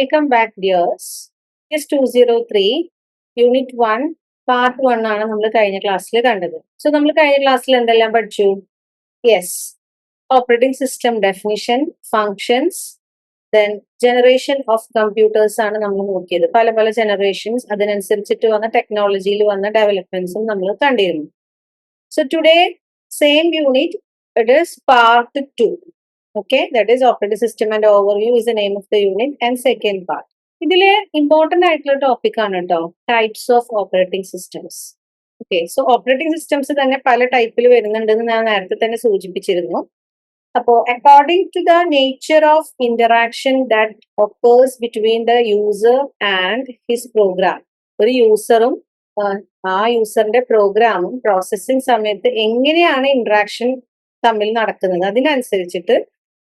Welcome back dears S two zero three unit one part one ആണ് നമ്മൾ കഴിഞ്ഞ ക്ലാസ്സിൽ കണ്ടത്. സോ നമ്മൾ കഴിഞ്ഞ ക്ലാസ്സിൽ എന്തെല്ലാം പഠിച്ചു? Yes operating system definition functions then generation of computers ആണ് നമ്മൾ നോക്കിയത്. പല പല ജനറേഷൻസ് അതിനനുസരിച്ചിട്ട് വന്ന ടെക്നോളജിയിൽ വന്ന ഡെവലപ്മെന്റ്സും നമ്മൾ കണ്ടിരുന്നു. So today same unit it is part two okay that is operating system and overview is the name of the unit and second part ഇതിലെ ഇമ്പോർട്ടന്റ് ആയിട്ടുള്ള ടോപ്പിക് ആണ് കേട്ടോ types of operating systems okay so operating systems തന്നെ പല ടൈപ്പിൽ വരുന്നുണ്ടെന്ന് ഞാൻ നേരത്തെ തന്നെ സൂചിപ്പിച്ചിരുന്നു. അപ്പോ according to the nature of interaction that occurs between the user and his program ഒരു യൂസറും ആ യൂസറിന്റെ പ്രോഗ്രാമും പ്രോസസ്സിംഗ് സമയത്ത് എങ്ങനെയാണ് ഇന്ററാക്ഷൻ തമ്മിൽ നടക്കുന്നത്? അതിനനുസരിച്ചിട്ട്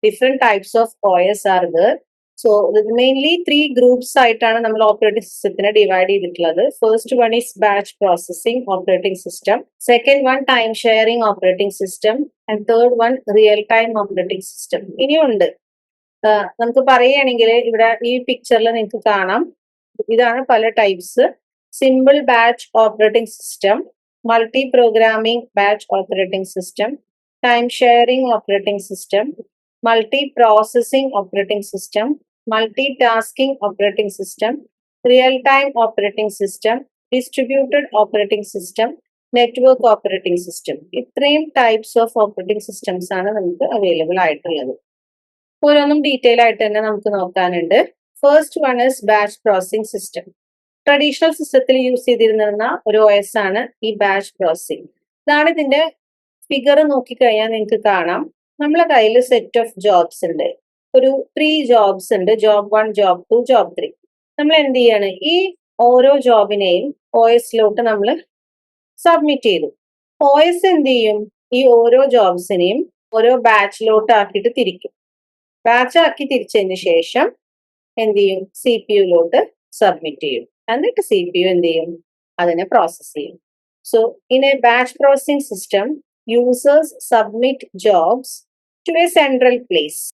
different types of OS are there so mainly three groups ആയിട്ടാണ് നമ്മൾ ഓപ്പറേറ്റിംഗ് സിസ്റ്റത്തിനെ ഡിവൈഡ് ചെയ്തിട്ടുള്ളത്. First one is batch processing operating system second one time sharing operating system and third one real time operating system ഇനിയുണ്ട് നമുക്ക് പറയുകയാണെങ്കിൽ ഇവിടെ ഈ പിക്ചറിൽ നിങ്ങൾക്ക് കാണാം. ഇതാണ് പല types simple batch operating system multi programming batch operating system time sharing operating system, multi-processing operating system, multitasking operating system, real-time operating system, distributed operating system, network operating system ഇത്രയും ടൈപ്സ് ഓഫ് ഓപ്പറേറ്റിംഗ് സിസ്റ്റംസ് ആണ് നമുക്ക് available ആയിട്ടുള്ളത്. ഓരോന്നും detail ആയിട്ട് തന്നെ നമുക്ക് നോക്കാനുണ്ട്. First one is batch processing system traditional സിസ്റ്റത്തിൽ use ചെയ്തിരുന്ന ഒരു ഒ ആണ് ഈ ബാച്ച് പ്രോസസിംഗ് ഇതാണ് ഇതിന്റെ ഫിഗർ നോക്കിക്കഴിഞ്ഞാൽ നിങ്ങൾക്ക് കാണാം. നമ്മളെ കയ്യിൽ സെറ്റ് ഓഫ് ജോബ്സ് ഉണ്ട്. ഒരു ത്രീ ജോബ്സ് ഉണ്ട്. Job one job two job three നമ്മൾ എന്ത് ചെയ്യാണ്? ഈ ഓരോ ജോബിനെയും ഒ എസിലോട്ട് നമ്മൾ സബ്മിറ്റ് ചെയ്തു. ഒ എസ് എന്ത് ചെയ്യും? ഈ ഓരോ ജോബ്സിനെയും ഓരോ ബാച്ചിലോട്ട് ആക്കിയിട്ട് തിരിക്കും. ബാച്ച് ആക്കി തിരിച്ചതിന് ശേഷം എന്ത് ചെയ്യും? സി പി യുലോട്ട് സബ്മിറ്റ് ചെയ്യും. എന്നിട്ട് സി പി യു എന്ത് ചെയ്യും? അതിനെ പ്രോസസ് ചെയ്യും. So in a batch processing system users submit jobs to a central place.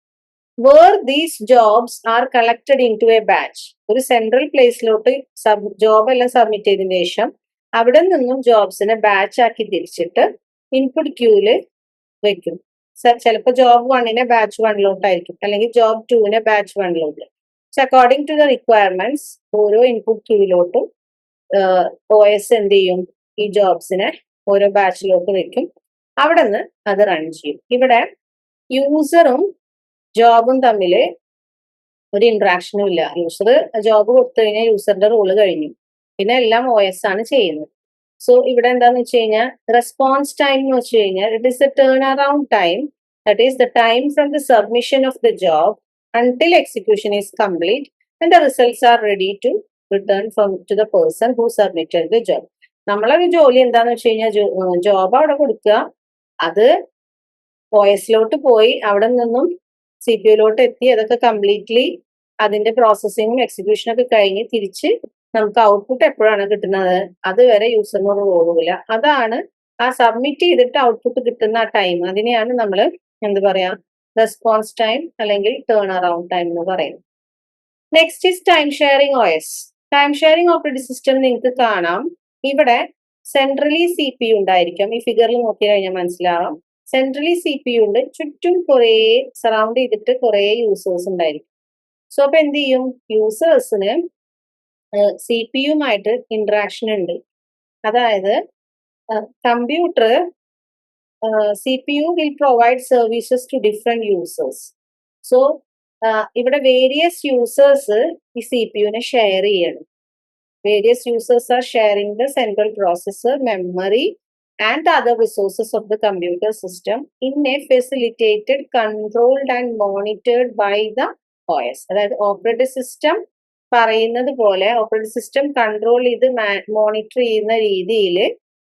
Where these jobs are collected into a batch. ഒരു സെൻട്രൽ പ്ലേസിലോട്ട് സബ് ജോബ് എല്ലാം submit ചെയ്തതിനു ശേഷം അവിടെ നിന്നും ജോബ്സിനെ ബാച്ച് ആക്കി തിരിച്ചിട്ട് ഇൻപുട്ട് ക്യൂൽ വെക്കും. ചിലപ്പോൾ ജോബ് വണ്ണിനെ ബാച്ച് വണ്ണിലോട്ടായിരിക്കും അല്ലെങ്കിൽ ജോബ് ടുവിനെ batch വണ്ണിലോട്ട് so according to the requirements ഓരോ ഇൻപുട്ട് ക്യൂവിലോട്ടും ഒ എസ് എന്ത് ചെയ്യും? ഈ ജോബ്സിനെ ഓരോ ബാച്ചിലോട്ട് വെക്കും. അവിടെ നിന്ന് അത് റൺ ചെയ്യും. ഇവിടെ യൂസറും ജോബും തമ്മിൽ ഒരു ഇൻട്രാക്ഷനും ഇല്ല. യൂസർ ജോബ് കൊടുത്തു കഴിഞ്ഞാൽ യൂസറിന്റെ റോൾ കഴിഞ്ഞു. പിന്നെ എല്ലാം ഒ എസ് ആണ് ചെയ്യുന്നത്. സോ ഇവിടെ എന്താന്ന് വെച്ച് കഴിഞ്ഞാൽ റെസ്പോൺസ് ടൈം എന്ന് വെച്ച് കഴിഞ്ഞാൽ it is the turn around time that is the time from the submission of the job until execution is complete and the results are ready to return from to the person who submitted the job നമ്മളൊരു ജോലി എന്താന്ന് വെച്ച് കഴിഞ്ഞാൽ job അവിടെ കൊടുക്കുക. അത് O പോയി അവിടെ നിന്നും സി പി യുലോട്ട് എത്തി. അതൊക്കെ കംപ്ലീറ്റ്ലി അതിന്റെ പ്രോസസ്സിങ്ങും എക്സിക്യൂഷനും ഒക്കെ കഴിഞ്ഞ് തിരിച്ച് നമുക്ക് ഔട്ട്പുട്ട് എപ്പോഴാണ് കിട്ടുന്നത്? അതുവരെ യൂസറിനോട് പോകില്ല അതാണ് ആ സബ്മിറ്റ് ചെയ്തിട്ട് ഔട്ട്പുട്ട് കിട്ടുന്ന ആ ടൈം അതിനെയാണ് നമ്മൾ എന്ത് പറയാ? റെസ്പോൺസ് ടൈം അല്ലെങ്കിൽ ടേൺ അറൌണ്ട് ടൈം എന്ന് പറയുന്നത്. Next is time sharing OS time sharing operating system നിങ്ങൾക്ക് കാണാം. ഇവിടെ സെൻട്രലി സി പി ഉണ്ടായിരിക്കും. ഈ ഫിഗറിൽ നോക്കി കഴിഞ്ഞാൽ മനസ്സിലാവാം. സെൻട്രലി സി പി ഉണ്ട്. ചുറ്റും കുറേ സറൗണ്ട് ചെയ്തിട്ട് കുറേ യൂസേഴ്സ് ഉണ്ടായിരിക്കും. സോ അപ്പൊ എന്ത് ചെയ്യും? യൂസേഴ്സിന് സി പി യുമായിട്ട് ഇന്ററാക്ഷൻ ഉണ്ട്. അതായത് computer C P U will provide services to different users so ഇവിടെ വേരിയസ് യൂസേഴ്സ് ഈ സി പി യുവിനെ ഷെയർ ചെയ്യണം. Various users are sharing the central processor, memory, and other resources of the computer system in a facilitated, controlled, and monitored by the OS. അതായത് operative system പറയുന്നത് പോലെ operative system control ചെയ്ത് monitor ചെയ്യുന്ന രീതിയിൽ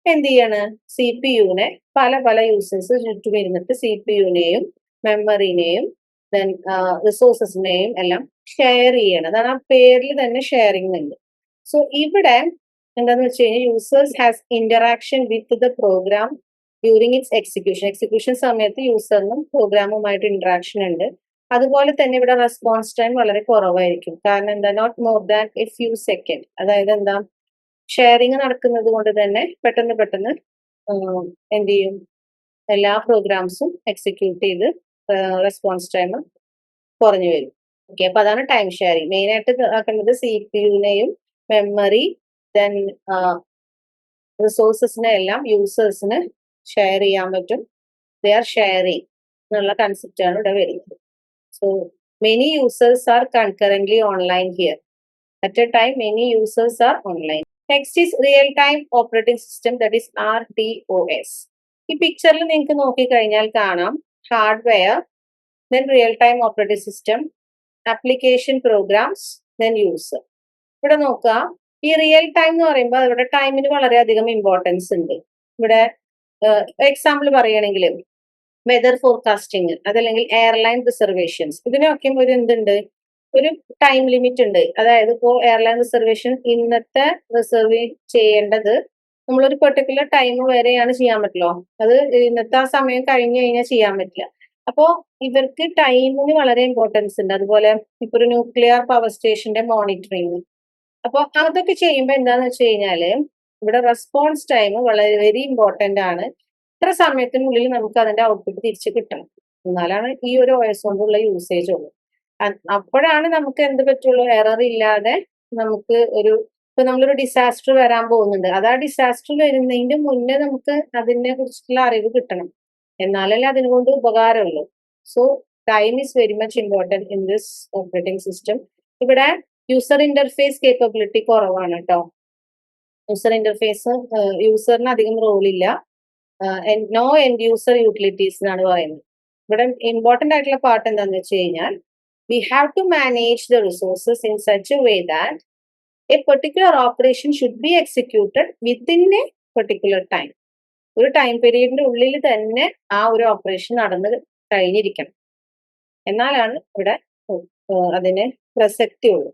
എന്ത് ചെയ്യാണ്? C P യുവിനെ പല പല യൂസേഴ്സ് ചുറ്റും ഇരുന്നിട്ട് സി പി യുവിനെയും മെമ്മറിനെയും ദെൻ റിസോഴ്സസിനെയും എല്ലാം ഷെയർ ചെയ്യണം. അതാണ് ആ പേരിൽ തന്നെ ഷെയറിംഗ് ഉണ്ട്. സോ ഇവിടെ എന്താന്ന് വെച്ച് കഴിഞ്ഞാൽ users has interaction with the program during its execution execution സമയത്ത് യൂസറിനും പ്രോഗ്രാമുമായിട്ട് ഇന്ററാക്ഷൻ ഉണ്ട്. അതുപോലെ തന്നെ ഇവിടെ റെസ്പോൺസ് ടൈം വളരെ കുറവായിരിക്കും. കാരണം എന്താ? Not more than a few second അതായത് എന്താ? ഷെയറിങ് നടക്കുന്നത് കൊണ്ട് തന്നെ പെട്ടെന്ന് പെട്ടെന്ന് എന്ത് ചെയ്യും? എല്ലാ പ്രോഗ്രാംസും എക്സിക്യൂട്ട് ചെയ്ത് റെസ്പോൺസ് ടൈം കുറഞ്ഞു വരും. ഓക്കെ അപ്പൊ അതാണ് ടൈം ഷെയറിങ് മെയിൻ ആയിട്ട് ആക്കേണ്ടത് സി പി യുവിനെയും മെമ്മറി ദെൻ റിസോഴ്സസിനെ എല്ലാം യൂസേഴ്സിന് ഷെയർ ചെയ്യാൻ പറ്റും. ദേ ആർ ഷെയറിങ് എന്നുള്ള കൺസെപ്റ്റ് ആണ് ഇവിടെ വരുന്നത്. So many users are concurrently online here at a time many users are online next is real time operating system that is R T O S ഈ പിക്ചറിൽ നിങ്ങൾക്ക് നോക്കിക്കഴിഞ്ഞാൽ കാണാം. Hardware then real time operating system application programs then user ഇവിടെ നോക്കുക. ഈ real time എന്ന് പറയുമ്പോൾ ഇവിടെ ടൈമിന് വളരെയധികം ഇമ്പോർട്ടൻസ് ഉണ്ട്. ഇവിടെ എക്സാമ്പിൾ പറയുകയാണെങ്കിൽ വെതർ ഫോർകാസ്റ്റിംഗ് അതല്ലെങ്കിൽ എയർലൈൻ റിസർവേഷൻസ് ഇതിനൊക്കെ ഒരു എന്തുണ്ട്? ഒരു ടൈം ലിമിറ്റ് ഉണ്ട്. അതായത് ഇപ്പോൾ എയർലൈൻ റിസർവേഷൻ ഇന്നത്തെ റിസർവ് ചെയ്യേണ്ടത് നമ്മളൊരു പെർട്ടിക്കുലർ ടൈം വരെയാണ് ചെയ്യാൻ പറ്റുള്ളൂ. അത് ഇന്നത്തെ ആ സമയം കഴിഞ്ഞു കഴിഞ്ഞാൽ ചെയ്യാൻ പറ്റില്ല. അപ്പോൾ ഇവർക്ക് ടൈമിന് വളരെ ഇമ്പോർട്ടൻസ് ഉണ്ട്. അതുപോലെ ഇപ്പൊ ഒരു ന്യൂക്ലിയർ പവർ സ്റ്റേഷന്റെ മോണിറ്ററിങ് അപ്പോൾ അതൊക്കെ ചെയ്യുമ്പോൾ എന്താന്ന് വെച്ച് കഴിഞ്ഞാൽ ഇവിടെ റെസ്പോൺസ് ടൈം വളരെ വെരി ഇമ്പോർട്ടന്റ് ആണ്. ഇത്ര സമയത്തിനുള്ളിൽ നമുക്ക് അതിന്റെ ഔട്ട്പുട്ട് തിരിച്ച് കിട്ടണം. എന്നാലാണ് ഈ ഒരു വയസ്സ് കൊണ്ടുള്ള യൂസേജ് ഉള്ളൂ. അപ്പോഴാണ് നമുക്ക് എന്ത് പറ്റുള്ളൂ? എറർ ഇല്ലാതെ നമുക്ക് ഒരു ഇപ്പൊ നമ്മളൊരു ഡിസാസ്റ്റർ വരാൻ പോകുന്നുണ്ട്. അത് ആ ഡിസാസ്റ്റർ വരുന്നതിന്റെ മുന്നേ നമുക്ക് അതിനെ കുറിച്ചിട്ടുള്ള അറിവ് കിട്ടണം. എന്നാലല്ലേ അതിനുകൊണ്ട് ഉപകാരമുള്ളൂ. So time is very much important in this operating system ഇവിടെ യൂസർ ഇന്റർഫേസ് കേപ്പബിലിറ്റി കുറവാണ് കേട്ടോ യൂസർ ഇന്റർഫേസ് യൂസറിന് അധികം റോൾ റോളില്ല നോ എൻഡ് യൂസർ യൂട്ടിലിറ്റീസ് എന്നാണ് പറയുന്നത്. ഇവിടെ ഇമ്പോർട്ടന്റ് ആയിട്ടുള്ള പാർട്ട് എന്താണെന്ന് വെച്ച് കഴിഞ്ഞാൽ we have to manage the resources in such a way that a particular operation should be executed within a particular time ഒരു ടൈം പീരീഡിന്റെ ഉള്ളിൽ തന്നെ ആ ഒരു ഓപ്പറേഷൻ നടന്ന് കഴിഞ്ഞിരിക്കണം. എന്നാലാണ് ഇവിടെ അതിന് പ്രസക്തി ഉള്ളൂ.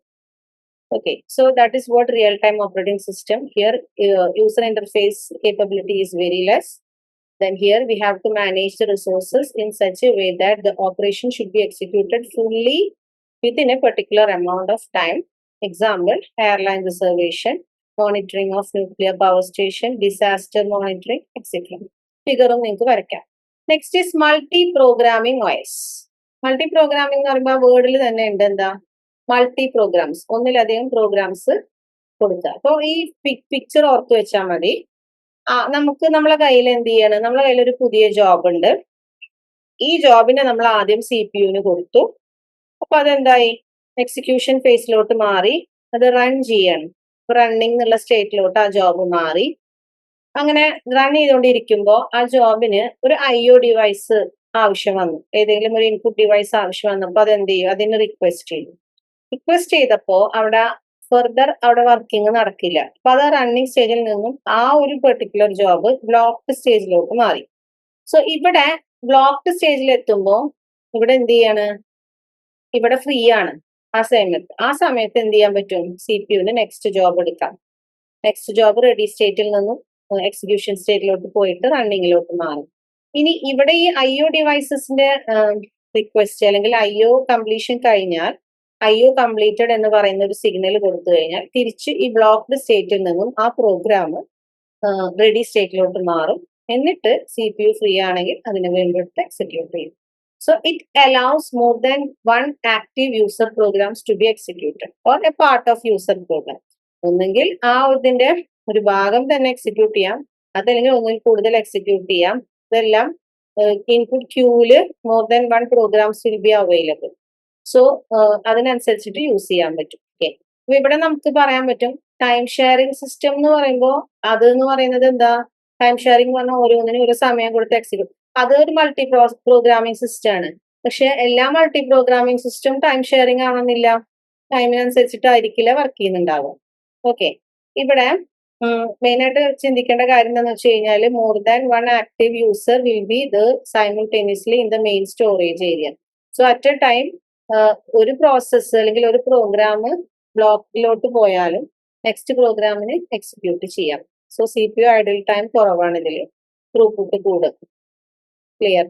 Okay, so that is what real-time operating system here uh, user interface capability is very less. Then here we have to manage the resources in such a way that the operation should be executed fully within a particular amount of time. Example, airline reservation, monitoring of nuclear power station, disaster monitoring, etc. Figure നിങ്ങൾക്ക് വരയ്ക്കാം next is multi programming os multi programming എന്ന് പറയുമ്പോൾ വേർഡിൽ തന്നെ multi programmes ഒന്നിലധികം programmes കൊടുക്കുക. അപ്പോൾ ഈ picture ഓർത്ത് വെച്ചാൽ മതി. ആ നമുക്ക് നമ്മളെ കയ്യിൽ എന്ത് ചെയ്യണം? നമ്മളെ കയ്യിൽ ഒരു പുതിയ ജോബ് ഉണ്ട്. ഈ ജോബിനെ നമ്മൾ ആദ്യം സി പി യുവിന് കൊടുത്തു. അപ്പൊ അതെന്തായി? എക്സിക്യൂഷൻ ഫേസിലോട്ട് മാറി. അത് റൺ ചെയ്യണം. റണ്ണിങ് എന്നുള്ള സ്റ്റേറ്റിലോട്ട് ആ ജോബ് മാറി. അങ്ങനെ റൺ ചെയ്തുകൊണ്ടിരിക്കുമ്പോൾ ആ ജോബിന് ഒരു ഐ ഒ ഡിവൈസ് ആവശ്യം വന്നു. ഏതെങ്കിലും ഒരു ഇൻപുട്ട് ഡിവൈസ് ആവശ്യം വന്നപ്പോൾ അത് എന്ത് ചെയ്യും? അതിന് റിക്വസ്റ്റ് ചെയ്യും റിക്വസ്റ്റ് ചെയ്തപ്പോൾ അവിടെ ഫെർദർ അവിടെ വർക്കിംഗ് നടക്കില്ല. അപ്പൊ അത് റണ്ണിങ് സ്റ്റേജിൽ നിന്നും ആ ഒരു പെർട്ടിക്കുലർ ജോബ് ബ്ലോക്ക്ഡ് സ്റ്റേജിലോട്ട് മാറി. സോ ഇവിടെ ബ്ലോക്ക്ഡ് സ്റ്റേജിൽ എത്തുമ്പോൾ ഇവിടെ എന്ത് ചെയ്യാണ്? ഇവിടെ ഫ്രീ ആണ്. ആ സമയത്ത് ആ സമയത്ത് എന്ത് ചെയ്യാൻ പറ്റും? സി പി യുവിന് നെക്സ്റ്റ് ജോബ് എടുക്കാം. നെക്സ്റ്റ് ജോബ് റെഡി സ്റ്റേറ്റിൽ നിന്നും എക്സിക്യൂഷൻ സ്റ്റേറ്റിലോട്ട് പോയിട്ട് റണ്ണിങ്ങിലോട്ട് മാറും. ഇനി ഇവിടെ ഈ ഐ ഒ ഡിവൈസസിന്റെ റിക്വസ്റ്റ് അല്ലെങ്കിൽ ഐ ഒ കംപ്ലീഷൻ കഴിഞ്ഞാൽ ഐ യു കംപ്ലീറ്റഡ് എന്ന് പറയുന്ന ഒരു സിഗ്നൽ കൊടുത്തു കഴിഞ്ഞാൽ തിരിച്ച് ഈ ബ്ലോക്ക്ഡ് സ്റ്റേറ്റിൽ നിന്നും ആ പ്രോഗ്രാം റെഡി സ്റ്റേറ്റിലോട്ട് മാറും. എന്നിട്ട് സി പി യു ഫ്രീ ആണെങ്കിൽ അതിന് വേണ്ടിയിട്ട് എക്സിക്യൂട്ട് ചെയ്യും. So it allows more than one active user programs to be executed or a part of user program ഒന്നെങ്കിൽ ആ ഇതിന്റെ ഒരു ഭാഗം തന്നെ എക്സിക്യൂട്ട് ചെയ്യാം. അതല്ലെങ്കിൽ ഒന്നിൽ കൂടുതൽ എക്സിക്യൂട്ട് ചെയ്യാം. ഇതെല്ലാം ഇൻപുട്ട് ക്യൂവിൽ more than one programs will be available so അതിനനുസരിച്ചിട്ട് യൂസ് ചെയ്യാൻ പറ്റും. ഓക്കെ അപ്പൊ ഇവിടെ നമുക്ക് പറയാൻ പറ്റും ടൈം ഷെയറിംഗ് സിസ്റ്റം എന്ന് പറയുമ്പോൾ അത് എന്ന് പറയുന്നത് എന്താ? ടൈം ഷെയറിംഗ് പറഞ്ഞാൽ ഓരോന്നിനും ഒരു സമയം കൊടുത്ത് എക്സിക്യൂട്ട് അത് ഒരു മൾട്ടി പ്രോഗ്രാമിംഗ് സിസ്റ്റം ആണ്. പക്ഷെ എല്ലാ multi programming system time sharing ആവണമെന്നില്ല ടൈമിനനുസരിച്ചിട്ടായിരിക്കില്ല വർക്ക് ചെയ്യുന്നുണ്ടാവുക. ഓക്കെ ഇവിടെ മെയിനായിട്ട് ചിന്തിക്കേണ്ട കാര്യം എന്താണെന്ന് വെച്ച് കഴിഞ്ഞാൽ more than one active user will be ഇത് simultaneously in the main storage area so at a time ഒരു പ്രോസസ്സ് അല്ലെങ്കിൽ ഒരു പ്രോഗ്രാം ബ്ലോക്കിലോട്ട് പോയാലും നെക്സ്റ്റ് പ്രോഗ്രാമിന് എക്സിക്യൂട്ട് ചെയ്യാം. So C P U idle time കുറവാണ് ഇതിൽ ത്രൂപുട്ട് കൂടും. Clear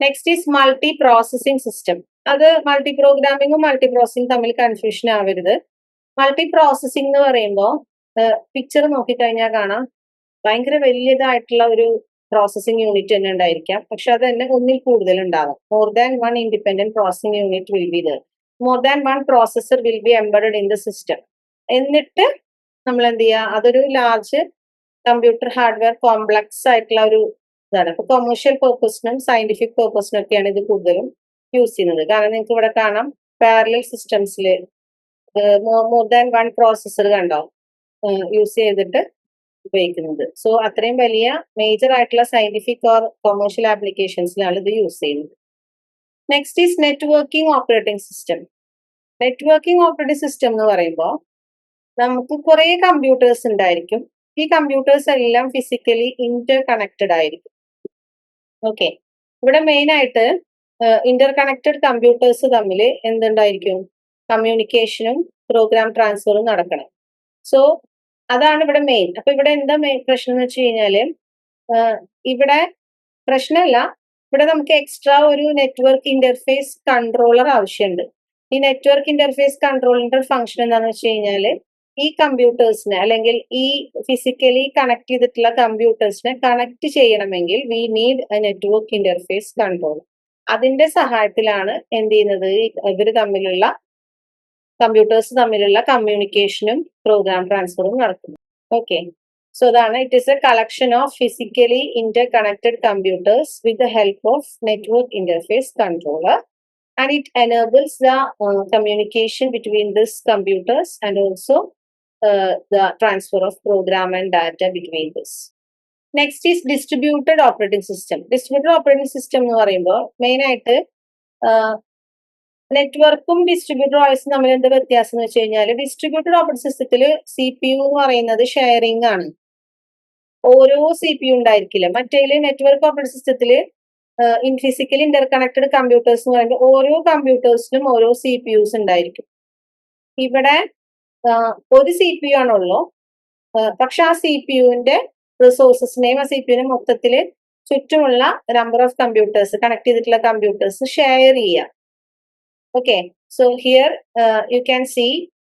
next is multi processing system അത് മൾട്ടി പ്രോഗ്രാമിങ്ങും മൾട്ടി പ്രോസസിംഗ് തമ്മിൽ കൺഫ്യൂഷൻ ആവരുത്. മൾട്ടി പ്രോസസ്സിംഗ് എന്ന് പറയുമ്പോൾ പിക്ചർ നോക്കിക്കഴിഞ്ഞാൽ കാണാം. ഭയങ്കര വലിയതായിട്ടുള്ള ഒരു പ്രോസസ്സിംഗ് യൂണിറ്റ് തന്നെ ഉണ്ടായിരിക്കാം. പക്ഷെ അത് തന്നെ ഒന്നിൽ കൂടുതൽ ഉണ്ടാകും. More than one independent processing unit will be there more than one processor will be embedded in the system എന്നിട്ട് നമ്മൾ എന്ത് ചെയ്യുക അതൊരു ലാർജ് കമ്പ്യൂട്ടർ ഹാർഡ്വെയർ കോംപ്ലക്സ് ആയിട്ടുള്ള ഒരു ഇതാണ്. ഇപ്പൊ കൊമേഴ്ഷ്യൽ പേർപ്പസിനും സയന്റിഫിക് പേർപ്പസിനും ഒക്കെയാണ് ഇത് കൂടുതലും യൂസ് ചെയ്യുന്നത്. കാരണം നിങ്ങൾക്ക് ഇവിടെ കാണാം പാരലൽ സിസ്റ്റംസിൽ മോർ ദാൻ വൺ പ്രോസസ്സർ കണ്ടോ? യൂസ് ചെയ്തിട്ട് ഉപയോഗിക്കുന്നത്. സോ അത്രയും വലിയ മേജർ ആയിട്ടുള്ള സയന്റിഫിക് ഓർ കൊമേഴ്ഷ്യൽ ആപ്ലിക്കേഷൻസിലാണ് ഇത് യൂസ് ചെയ്യുന്നത്. Next is networking operating system networking operating system എന്ന് പറയുമ്പോൾ നമുക്ക് കുറേ കമ്പ്യൂട്ടേഴ്സ് ഉണ്ടായിരിക്കും. ഈ കമ്പ്യൂട്ടേഴ്സ് എല്ലാം ഫിസിക്കലി ഇന്റർ കണക്റ്റഡ് ആയിരിക്കും. ഓക്കെ ഇവിടെ മെയിൻ ആയിട്ട് ഇന്റർ കണക്റ്റഡ് കമ്പ്യൂട്ടേഴ്സ് തമ്മിൽ എന്തുണ്ടായിരിക്കും? കമ്മ്യൂണിക്കേഷനും പ്രോഗ്രാം ട്രാൻസ്ഫറും നടക്കണം. സോ അതാണ് ഇവിടെ മെയിൻ അപ്പൊ ഇവിടെ എന്താ മെയിൻ പ്രശ്നം എന്ന് വെച്ച് കഴിഞ്ഞാൽ ഇവിടെ പ്രശ്നമല്ല ഇവിടെ നമുക്ക് എക്സ്ട്രാ ഒരു നെറ്റ്വർക്ക് ഇന്റർഫേസ് കൺട്രോളർ ആവശ്യമുണ്ട് ഈ നെറ്റ്വർക്ക് ഇന്റർഫേസ് കൺട്രോളിന്റെ ഫംഗ്ഷൻ എന്താണെന്ന് വെച്ച് കഴിഞ്ഞാൽ ഈ കമ്പ്യൂട്ടേഴ്സിനെ അല്ലെങ്കിൽ ഈ ഫിസിക്കലി കണക്ട് ചെയ്തിട്ടുള്ള കമ്പ്യൂട്ടേഴ്സിനെ കണക്ട് ചെയ്യണമെങ്കിൽ we need a network interface control അതിന്റെ സഹായത്തിലാണ് എന്ത് ചെയ്യുന്നത്? ഇവർ തമ്മിലുള്ള കമ്പ്യൂട്ടേഴ്സ് തമ്മിലുള്ള കമ്മ്യൂണിക്കേഷനും പ്രോഗ്രാം ട്രാൻസ്ഫറും നടക്കുന്നു. ഓക്കെ സോ അതാണ് it is a collection of physically inter connected computers with the help of network interface controller and it enables the communication between this computers and also the transfer of program and data between this next is distributed operating system distributed operating system എന്ന് പറയുമ്പോൾ main ആയിട്ട് നെറ്റ്വർക്കും distributor ഓയസും തമ്മിൽ എന്താ വ്യത്യാസം എന്ന് വെച്ച് കഴിഞ്ഞാൽ ഡിസ്ട്രിബ്യൂട്ടഡ് ഓപ്പറേറ്റിംഗ് സിസ്റ്റത്തിൽ സി പി യു എന്ന് പറയുന്നത് ഷെയറിംഗ് ആണ്. ഓരോ സി പി യു ഉണ്ടായിരിക്കില്ല. മറ്റേ നെറ്റ്വർക്ക് ഓപ്പറേറ്റിംഗ് സിസ്റ്റത്തിൽ in physical inter connected computers എന്ന് പറയുമ്പോൾ ഓരോ കമ്പ്യൂട്ടേഴ്സിനും ഓരോ സി പി യുസ് ഉണ്ടായിരിക്കും. ഇവിടെ ഒരു സി പി യു ആണുള്ളൂ പക്ഷെ ആ സി പി യുവിന്റെ റിസോഴ്സസിനെയും ആ സി പി യുവിനെ മൊത്തത്തിൽ ചുറ്റുമുള്ള നമ്പർ ഓഫ് കമ്പ്യൂട്ടേഴ്സ് കണക്ട് ചെയ്തിട്ടുള്ള കമ്പ്യൂട്ടേഴ്സ് ഷെയർ ചെയ്യാം okay so here you can see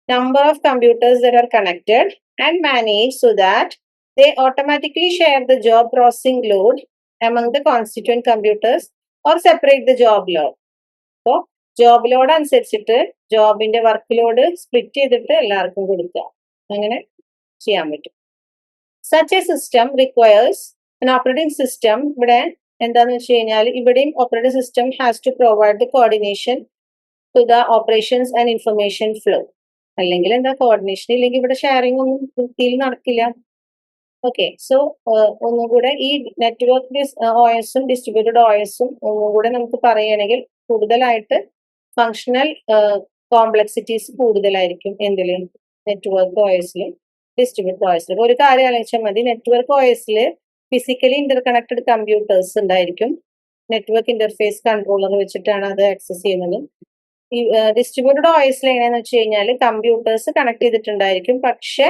number of computers there are connected and manage so that they automatically share the job processing load among the constituent computers or separate the job load. അപ്പോൾ job load അനുസരിച്ചിട്ട് ജോബിന്റെ work load split ചെയ്തിട്ട് എല്ലാവർക്കും കൊടുക്കുക. അങ്ങനെ ചെയ്യാൻ പറ്റും. Such a system requires operating system ഇവിടെ എന്താന്ന് വെച്ച് കഴിഞ്ഞാൽ ഇവിടെയും operating system has to provide the coordination to the operations and information flow അല്ലെങ്കിൽ എന്താ കോർഡിനേഷൻ ഇല്ലെങ്കിൽ ഇവിടെ ഷെയറിംഗ് ഒന്നും വൃത്തിയിൽ നടക്കില്ല. ഓക്കെ സോ ഒന്നും കൂടെ ഈ നെറ്റ്വർക്ക് ഓയസും ഡിസ്ട്രിബ്യൂട്ടഡ് ഓയസും ഒന്നും കൂടെ നമുക്ക് പറയുകയാണെങ്കിൽ കൂടുതലായിട്ട് ഫങ്ഷണൽ കോംപ്ലക്സിറ്റീസ് കൂടുതലായിരിക്കും എന്തിലും നെറ്റ്വർക്ക് ഓയസിലും ഡിസ്ട്രിബ്യൂട്ടഡ് ഓയസിലും ഒരു കാര്യം ആലോചിച്ചാൽ മതി. നെറ്റ്വർക്ക് ഓയസിൽ ഫിസിക്കലി ഇന്റർ കണക്റ്റഡ് കമ്പ്യൂട്ടേഴ്സ് ഉണ്ടായിരിക്കും. നെറ്റ്വർക്ക് ഇന്റർഫേസ് കൺട്രോളർ വെച്ചിട്ടാണ് അത് ആക്സസ് ചെയ്യുന്നത്. ഡിസ്ട്രിബ്യൂട്ടഡ് ഓയസിൽ എങ്ങനെയാന്ന് വെച്ച് കഴിഞ്ഞാൽ കമ്പ്യൂട്ടേഴ്സ് കണക്ട് ചെയ്തിട്ടുണ്ടായിരിക്കും. പക്ഷെ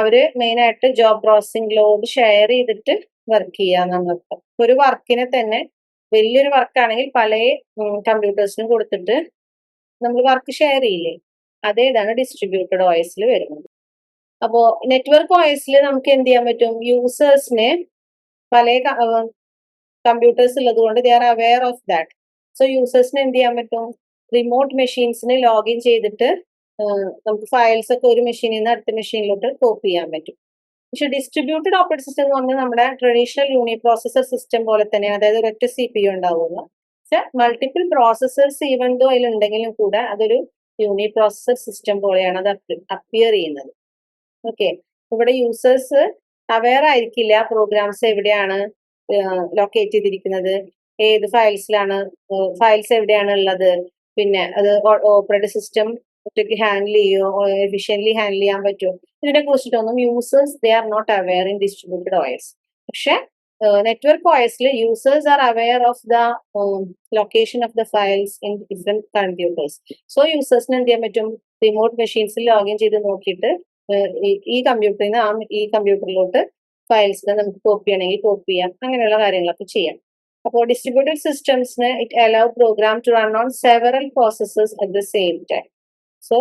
അവർ മെയിൻ ആയിട്ട് ജോബ് പ്രോസസിംഗ് ലോഡ് ഷെയർ ചെയ്തിട്ട് വർക്ക് ചെയ്യാന്നുള്ളത് ഒരു വർക്കിനെ തന്നെ വലിയൊരു വർക്കാണെങ്കിൽ പല കമ്പ്യൂട്ടേഴ്സിനും കൊടുത്തിട്ട് നമ്മൾ വർക്ക് ഷെയർ ചെയ്യില്ലേ? അതേ ഇതാണ് ഡിസ്ട്രിബ്യൂട്ടഡ് ഓയസിൽ വരുന്നത്. അപ്പോ നെറ്റ്വർക്ക് ഓയസിൽ നമുക്ക് എന്ത് ചെയ്യാൻ പറ്റും? യൂസേഴ്സിന് പല കമ്പ്യൂട്ടേഴ്സ് ഉള്ളത് കൊണ്ട് they are aware of that so യൂസേഴ്സിന് എന്ത് ചെയ്യാൻ പറ്റും? റിമോട്ട് മെഷീൻസിന് ലോഗിൻ ചെയ്തിട്ട് നമുക്ക് ഫയൽസ് ഒക്കെ ഒരു മെഷീനിൽ നിന്ന് അടുത്ത മെഷീനിലോട്ട് കോപ്പി ചെയ്യാൻ പറ്റും. പക്ഷെ ഡിസ്ട്രിബ്യൂട്ടഡ് ഓപ്പറേറ്റിംഗ് സിസ്റ്റം എന്ന് പറഞ്ഞാൽ നമ്മുടെ ട്രഡീഷണൽ യൂണി പ്രോസസർ സിസ്റ്റം പോലെ തന്നെ അതായത് ഒരൊറ്റ സി പി യു ഉണ്ടാവുക പക്ഷെ മൾട്ടിപ്പിൾ പ്രോസസ്സേഴ്സ് ഈവൻ ദോ അതിലുണ്ടെങ്കിലും കൂടെ അതൊരു യൂണി പ്രോസസർ സിസ്റ്റം പോലെയാണ് അത് അപ്പിയർ ചെയ്യുന്നത്. ഓക്കെ ഇവിടെ യൂസേഴ്സ് അവെയർ ആയിരിക്കില്ല പ്രോഗ്രാംസ് എവിടെയാണ് ലൊക്കേറ്റ് ചെയ്തിരിക്കുന്നത്. ഏത് ഫയൽസിലാണ് ഫയൽസ് എവിടെയാണ് ഉള്ളത്? പിന്നെ അത് ഓപ്പറേറ്റിംഗ് സിസ്റ്റം ഒറ്റയ്ക്ക് ഹാൻഡിൽ ചെയ്യോ എഫിഷ്യൻലി ഹാൻഡിൽ ചെയ്യാൻ പറ്റുമോ ഇതിനെ കുറിച്ചിട്ടൊന്നും users they are not aware in distributed OS പക്ഷെ network ഓയസിൽ users are aware of the location of the files in different computers so യൂസേഴ്സിന് എന്ത് ചെയ്യാൻ പറ്റും? റിമോട്ട് മെഷീൻസിൽ ലോഗിൻ ചെയ്ത് നോക്കിയിട്ട് ഈ കമ്പ്യൂട്ടറിൽ നിന്ന് ആ ഈ കമ്പ്യൂട്ടറിലോട്ട് ഫയൽസ് നമുക്ക് കോപ്പി ചെയ്യണമെങ്കിൽ കോപ്പി ചെയ്യാം. അങ്ങനെയുള്ള കാര്യങ്ങളൊക്കെ ചെയ്യാം. അപ്പോൾ distributed സിസ്റ്റംസിന് it allow program to run on several processes at the same time so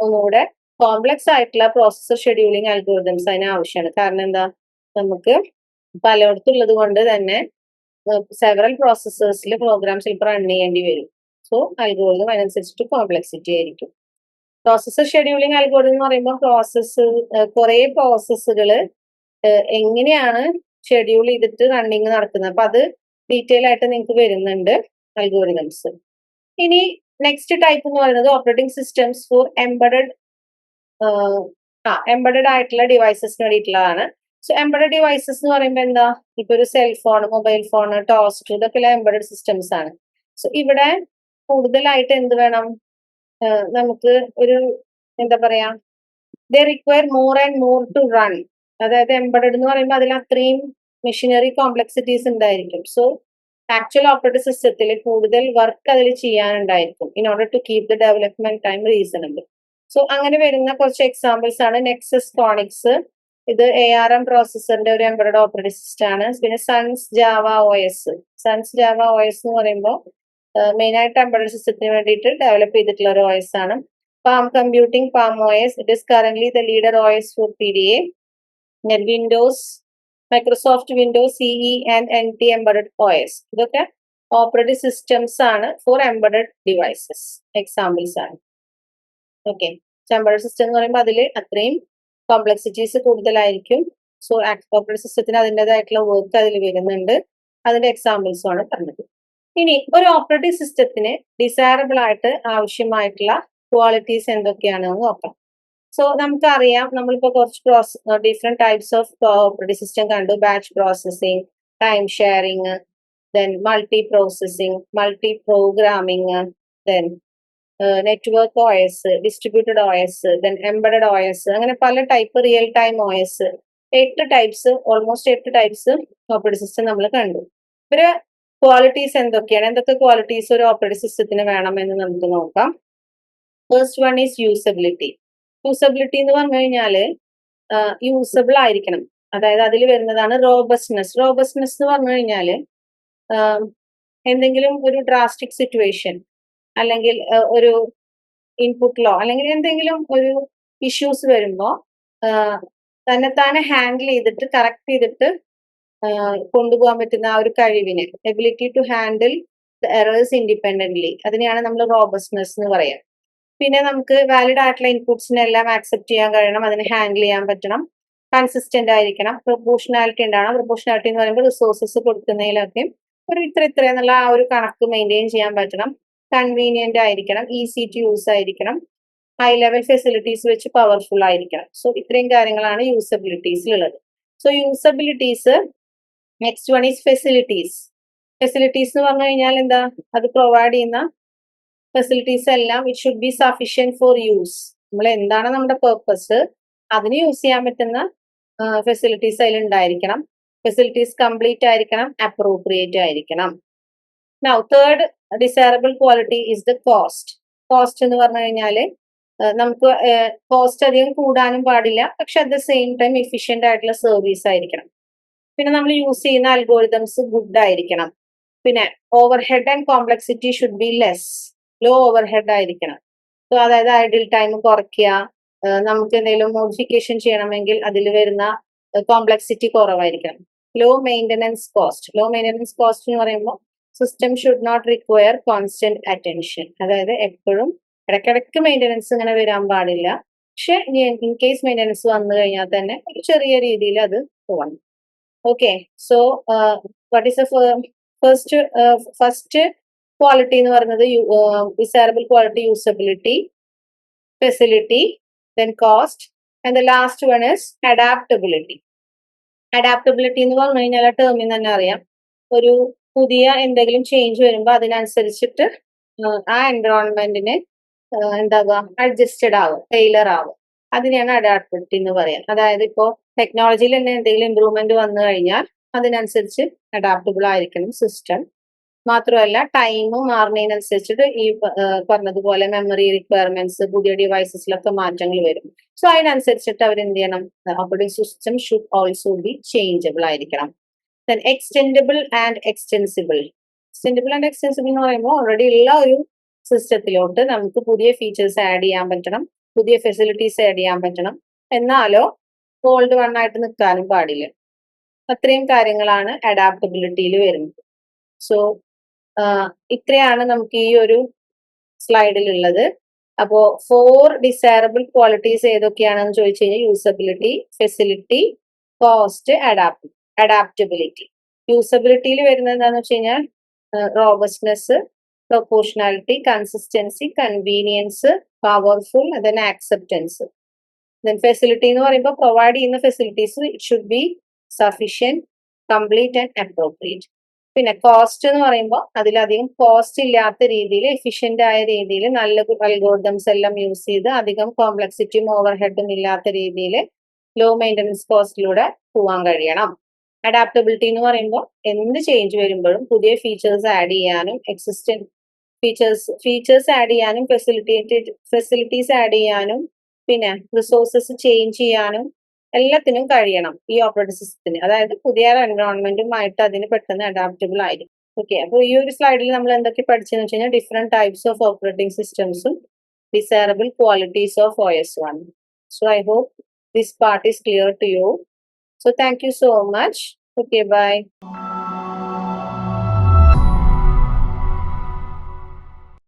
ഒന്നുകൂടെ കോംപ്ലക്സ് ആയിട്ടുള്ള പ്രോസസ്സർ ഷെഡ്യൂളിംഗ് അൽഗോരിതംസ് അതിന് ആവശ്യമാണ്. കാരണം എന്താ? നമുക്ക് പലയിടത്തുള്ളത് കൊണ്ട് തന്നെ സെവറൽ പ്രോസസ്സേഴ്സിൽ പ്രോഗ്രാം ചിലപ്പോൾ റൺ ചെയ്യേണ്ടി വരും. സോ അൽഗോരിതം അതിനനുസരിച്ചിട്ട് കോംപ്ലക്സിറ്റി ആയിരിക്കും. പ്രോസസ്സർ ഷെഡ്യൂളിംഗ് അൽഗോരിതം എന്ന് പറയുമ്പോൾ പ്രോസസ്സ് കുറേ പ്രോസസ്സുകൾ എങ്ങനെയാണ് ഷെഡ്യൂൾ ചെയ്തിട്ട് റണ്ണിങ് നടക്കുന്നത്? അപ്പൊ അത് ഡീറ്റെയിൽ ആയിട്ട് നിങ്ങൾക്ക് വരുന്നുണ്ട് അൽഗോരിതംസ് ഇനി നെക്സ്റ്റ് ടൈപ്പ് എന്ന് പറയുന്നത് ഓപ്പറേറ്റിംഗ് സിസ്റ്റംസ് ഫോർ എംബഡഡ് ആ എംബഡഡ് ആയിട്ടുള്ള ഡിവൈസസിന് വേണ്ടിയിട്ടുള്ളതാണ്. സോ എംബഡഡ് ഡിവൈസസ് എന്ന് പറയുമ്പോൾ എന്താ? ഇപ്പൊ ഒരു സെൽഫോൺ മൊബൈൽ ഫോൺ ടോസ്റ്റർ ഇതൊക്കെ എംബഡഡ് സിസ്റ്റംസ് ആണ്. സോ ഇവിടെ കൂടുതലായിട്ട് എന്ത് വേണം? നമുക്ക് ഒരു എന്താ പറയാ? The require more and more to run അതായത് എംബഡഡ് എന്ന് പറയുമ്പോൾ അതിൽ അത്രയും മെഷീനറി കോംപ്ലക്സിറ്റീസ് ഉണ്ടായിരിക്കും. സോ ആക്ച്വൽ ഓപ്പറേറ്റീവ് സിസ്റ്റത്തിൽ കൂടുതൽ വർക്ക് അതിൽ ചെയ്യാനുണ്ടായിരിക്കും. In order to keep the development time reasonable so അങ്ങനെ വരുന്ന കുറച്ച് എക്സാമ്പിൾസ് ആണ് നെക്സസ് കോണിക്സ് ഇത് എ ആർ എം പ്രോസസ്സറിന്റെ ഒരു എംബ്രോയ്ഡ് ഓപ്പറേറ്റിംഗ് സിസ്റ്റം ആണ്. പിന്നെ Sun's Java O S Sun's Java O S എന്ന് പറയുമ്പോൾ മെയിൻ ആയിട്ട് എംബഡഡ് സിസ്റ്റത്തിന് വേണ്ടിയിട്ട് ഡെവലപ്പ് ചെയ്തിട്ടുള്ള ഒരു ഒ എസ് ആണ്. Palm computing Palm O S it is current the leader O S for P D A Windows Microsoft Windows CE and N T embedded OS ഇതൊക്കെ operative systems ആണ് for embedded devices examples ആണ്. Okay embedded system എന്ന് പറയുമ്പോൾ അതിൽ അത്രയും complexities കൂടുതലായിരിക്കും. So operative സിസ്റ്റത്തിന് അതിന്റെതായിട്ടുള്ള work അതിൽ വരുന്നുണ്ട്. അതിന്റെ എക്സാമ്പിൾസും ആണ് പറഞ്ഞത്. ഇനി ഒരു ഓപ്പറേറ്റീവ് സിസ്റ്റത്തിന് ഡിസൈറബിൾ ആയിട്ട് ആവശ്യമായിട്ടുള്ള ക്വാളിറ്റീസ് എന്തൊക്കെയാണെന്ന് നോക്കാം. സോ നമുക്കറിയാം നമ്മളിപ്പോൾ കുറച്ച് process different types of operating system കണ്ടു. Batch processing time sharing then multi processing multi programming then network S distributed S then embedded S അങ്ങനെ പല ടൈപ്പ് റിയൽ ടൈം എസ് എട്ട് ടൈപ്സ് ഓൾമോസ്റ്റ് എട്ട് ടൈപ്സ് ഓപ്പറേറ്റിംഗ് സിസ്റ്റം നമ്മൾ കണ്ടു. ഇവർ qualities എന്തൊക്കെയാണ്? എന്തൊക്കെ ക്വാളിറ്റീസ് ഒരു ഓപ്പറേറ്റിംഗ് സിസ്റ്റത്തിന് വേണമെന്ന് നമുക്ക് നോക്കാം. First one is usability usability എന്ന് പറഞ്ഞു കഴിഞ്ഞാൽ യൂസബിൾ ആയിരിക്കണം. അതായത് അതിൽ വരുന്നതാണ് റോബസ്റ്റ്നെസ് റോബസ്റ്റ്നെസ് എന്ന് പറഞ്ഞു കഴിഞ്ഞാൽ എന്തെങ്കിലും ഒരു ഡ്രാസ്റ്റിക് സിറ്റുവേഷൻ അല്ലെങ്കിൽ ഒരു ഇൻപുട്ടിലോ അല്ലെങ്കിൽ എന്തെങ്കിലും ഒരു ഇഷ്യൂസ് വരുമ്പോൾ തന്നെത്താനെ ഹാൻഡിൽ ചെയ്തിട്ട് കറക്റ്റ് ചെയ്തിട്ട് കൊണ്ടുപോകാൻ പറ്റുന്ന ആ ഒരു കഴിവിന്. Ability to handle errors independently അതിനെയാണ് നമ്മൾ റോബസ്റ്റ്നെസ് എന്ന് പറയാം. പിന്നെ നമുക്ക് വാലിഡ് ആയിട്ടുള്ള ഇൻപുട്സിനെല്ലാം ആക്സെപ്റ്റ് ചെയ്യാൻ കഴിയണം അതിനെ ഹാൻഡിൽ ചെയ്യാൻ പറ്റണം. കൺസിസ്റ്റന്റ് ആയിരിക്കണം. പ്രൊപ്പോഷണാലിറ്റി ഉണ്ടാവണം. പ്രൊപ്പോഷണാലിറ്റി എന്ന് പറയുമ്പോൾ റിസോഴ്സസ് കൊടുക്കുന്നതിലൊക്കെ ഒരു ഇത്ര ഇത്ര എന്നുള്ള ആ ഒരു കണക്ക് മെയിന്റെയിൻ ചെയ്യാൻ പറ്റണം. കൺവീനിയന്റ് ആയിരിക്കണം. ഈസി ടു യൂസ് ആയിരിക്കണം. ഹൈ ലെവൽ ഫെസിലിറ്റീസ് വെച്ച് പവർഫുൾ ആയിരിക്കണം. സോ ഇത്രയും കാര്യങ്ങളാണ് യൂസബിലിറ്റീസിലുള്ളത് so usabilities next one is facilities facilities എന്ന് പറഞ്ഞു കഴിഞ്ഞാൽ എന്താ? അത് പ്രൊവൈഡ് ചെയ്യുന്ന ഫെസിലിറ്റീസ് എല്ലാം it should be sufficient for use നമ്മൾ എന്താണ് നമ്മുടെ പേർപ്പസ് അതിന് യൂസ് ചെയ്യാൻ പറ്റുന്ന ഫെസിലിറ്റീസ് അതിൽ ഉണ്ടായിരിക്കണം. ഫെസിലിറ്റീസ് കംപ്ലീറ്റ് ആയിരിക്കണം അപ്രോപ്രിയേറ്റ് ആയിരിക്കണം. Now third desirable quality is the cost cost എന്ന് പറഞ്ഞു കഴിഞ്ഞാൽ നമുക്ക് കോസ്റ്റ് അധികം കൂടാനും പാടില്ല പക്ഷെ at the same time efficient ആയിട്ടുള്ള സർവീസ് ആയിരിക്കണം. പിന്നെ നമ്മൾ യൂസ് ചെയ്യുന്ന അൽഗോരിതംസ് ഗുഡ് ആയിരിക്കണം. പിന്നെ overhead and complexity should be less low overhead ആയിരിക്കണം. സോ അതായത് ഐഡിൽ ടൈം കുറയ്ക്കുക. നമുക്ക് എന്തെങ്കിലും മോഡിഫിക്കേഷൻ ചെയ്യണമെങ്കിൽ അതിൽ വരുന്ന കോംപ്ലക്സിറ്റി കുറവായിരിക്കണം. Low maintenance cost low maintenance cost എന്ന് പറയുമ്പോൾ system should not require constant attention അതായത് എപ്പോഴും ഇടയ്ക്കിടയ്ക്ക് മെയിന്റനൻസ് ഇങ്ങനെ വരാൻ പാടില്ല. പക്ഷെ ഇൻ കേസ് മെയിന്റനൻസ് വന്നു കഴിഞ്ഞാൽ തന്നെ ഒരു ചെറിയ രീതിയിൽ അത് പോകണം okay so what is first first quality എന്ന് പറയുന്നത് desirable quality usability facility then cost and the last one is adaptability adaptability എന്ന് പറഞ്ഞു കഴിഞ്ഞാൽ ടേമിൽ തന്നെ അറിയാം. ഒരു പുതിയ എന്തെങ്കിലും ചേഞ്ച് വരുമ്പോൾ അതിനനുസരിച്ചിട്ട് ആ എൻവറോൺമെന്റിന് എന്താകുക അഡ്ജസ്റ്റഡ് ആവും ടൈലർ ആവും. അതിനെയാണ് അഡാപ്റ്റബിലിറ്റി എന്ന് പറയാം അതായത് ഇപ്പോൾ ടെക്നോളജിയിൽ തന്നെ എന്തെങ്കിലും ഇമ്പ്രൂവ്മെന്റ് വന്നു കഴിഞ്ഞാൽ അതിനനുസരിച്ച് അഡാപ്റ്റബിൾ ആയിരിക്കണം സിസ്റ്റം മാത്രമല്ല ടൈമും മാറുന്നതിനനുസരിച്ചിട്ട് ഈ പറഞ്ഞതുപോലെ മെമ്മറി റിക്വയർമെന്റ്സ് പുതിയ ഡിവൈസസിലൊക്കെ മാറ്റങ്ങൾ വരും. സോ അതിനനുസരിച്ചിട്ട് അവർ എന്ത് ചെയ്യണം operating system should also be changeable ആയിരിക്കണം. Then extendable and extensible extendable and extensible എന്ന് പറയുമ്പോൾ ഓൾറെഡി ഉള്ള ഒരു സിസ്റ്റത്തിലോട്ട് നമുക്ക് പുതിയ ഫീച്ചേഴ്സ് ആഡ് ചെയ്യാൻ പറ്റണം പുതിയ ഫെസിലിറ്റീസ് ആഡ് ചെയ്യാൻ പറ്റണം. എന്നാലോ ഓൾഡ് വൺ ആയിട്ട് നിൽക്കാനും പാടില്ല. അത്രയും കാര്യങ്ങളാണ് അഡാപ്റ്റബിലിറ്റിയിൽ വരുന്നത്. സോ ഇത്രയാണ് നമുക്ക് ഈ ഒരു സ്ലൈഡിലുള്ളത്. അപ്പോ ഫോർ ഡിസൈറബിൾ ക്വാളിറ്റീസ് ഏതൊക്കെയാണെന്ന് ചോദിച്ചു കഴിഞ്ഞാൽ usability facility cost adapt adaptability യൂസബിലിറ്റിയിൽ വരുന്നത് എന്താണെന്ന് വെച്ച് കഴിഞ്ഞാൽ robustness proportionality consistency convenience powerful then acceptance then facility എന്ന് പറയുമ്പോൾ പ്രൊവൈഡ് ചെയ്യുന്ന facilities it should be sufficient complete and appropriate പിന്നെ കോസ്റ്റ് എന്ന് പറയുമ്പോൾ അതിലധികം കോസ്റ്റ് ഇല്ലാത്ത രീതിയിൽ എഫിഷ്യന്റ് ആയ രീതിയിൽ നല്ല അൽഗോർഡംസ് എല്ലാം യൂസ് ചെയ്ത് അധികം കോംപ്ലക്സിറ്റിയും ഓവർ ഹെഡും ഇല്ലാത്ത രീതിയിൽ ലോ മെയിന്റനൻസ് കോസ്റ്റിലൂടെ പോകാൻ കഴിയണം. അഡാപ്റ്റബിലിറ്റി എന്ന് പറയുമ്പോൾ എന്ത് ചേഞ്ച് വരുമ്പോഴും പുതിയ ഫീച്ചേഴ്സ് ആഡ് ചെയ്യാനും എക്സിസ്റ്റന്റ് ഫീച്ചേഴ്സ് ഫീച്ചേഴ്സ് ആഡ് ചെയ്യാനും ഫെസിലിറ്റേറ്റഡ് ഫെസിലിറ്റീസ് ആഡ് ചെയ്യാനും പിന്നെ റിസോഴ്സസ് ചേഞ്ച് ചെയ്യാനും എല്ലാത്തിനും കഴിയണം ഈ ഓപ്പറേറ്റിംഗ് സിസ്റ്റത്തിന് അതായത് പുതിയ എൻവയോൺമെന്റുമായിട്ട് അതിന് പെട്ടെന്ന് അഡാപ്റ്റബിൾ ആയിരിക്കും. ഓക്കെ അപ്പോൾ ഈ ഒരു സ്ലൈഡിൽ നമ്മൾ എന്തൊക്കെ പഠിച്ചെന്ന് വെച്ച് കഴിഞ്ഞാൽ different types of operating സിസ്റ്റംസും desirable qualities of O S one so I hope this part is clear to you so thank you so much okay bye